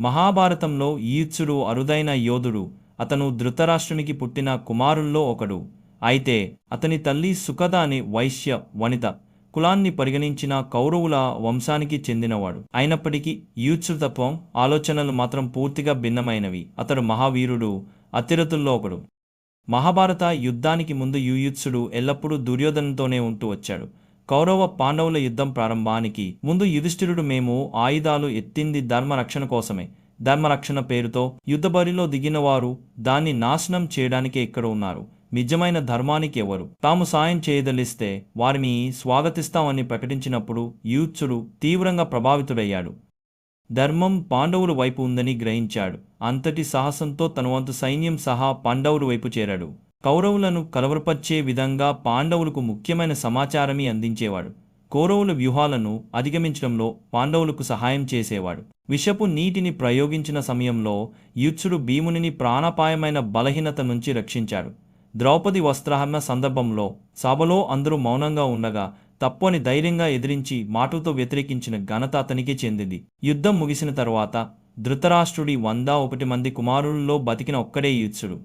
మహాభారతంలో ఈర్చుడు అరుదైన యోధుడు. అతను ధృతరాష్ట్రునికి పుట్టిన కుమారుల్లో ఒకడు. అయితే అతని తల్లి సుకద అనే వైశ్య వనిత కులాన్ని పరిగణించిన కౌరవుల వంశానికి చెందినవాడు. అయినప్పటికీ యూత్సుతత్వం ఆలోచనలు మాత్రం పూర్తిగా భిన్నమైనవి. అతడు మహావీరుడు అతిరతుల్లో ఒకడు. మహాభారత యుద్ధానికి ముందు యుయుత్సుడు ఎల్లప్పుడూ దుర్యోధనతోనే ఉంటూ వచ్చాడు. కౌరవ పాండవుల యుద్ధం ప్రారంభానికి ముందు యుధిష్ఠిరుడు మేము ఆయుధాలు ఎత్తింది ధర్మరక్షణ కోసమే. ధర్మరక్షణ పేరుతో యుద్ధ బరిలో దిగిన వారు దాన్ని నాశనం చేయడానికే ఇక్కడ ఉన్నారు. నిజమైన ధర్మానికి ఎవరు? తాము సాయం చేయదలిస్తే వారిని స్వాగతిస్తామని ప్రకటించినప్పుడు యూత్సుడు తీవ్రంగా ప్రభావితుడయ్యాడు. ధర్మం పాండవుల వైపు ఉందని గ్రహించాడు. అంతటి సాహసంతో తన వంతు సైన్యం సహా పాండవుల వైపు చేరాడు. కౌరవులను కలవరపర్చే విధంగా పాండవులకు ముఖ్యమైన సమాచారమే అందించేవాడు. కౌరవుల వ్యూహాలను అధిగమించడంలో పాండవులకు సహాయం చేసేవాడు. విషపు నీటిని ప్రయోగించిన సమయంలో యూత్సుడు భీమునిని ప్రాణాపాయమైన బలహీనత నుంచి రక్షించాడు. ద్రౌపది వస్త్రహరణ సందర్భంలో సభలో అందరూ మౌనంగా ఉండగా తప్పని ధైర్యంగా ఎదిరించి మాటలతో వ్యతిరేకించిన ఘనత అతనికి చెందింది. యుద్ధం ముగిసిన తరువాత ధృతరాష్ట్రుడి వంద ఒకటి మంది కుమారుల్లో బతికిన ఒక్కడే యూత్సుడు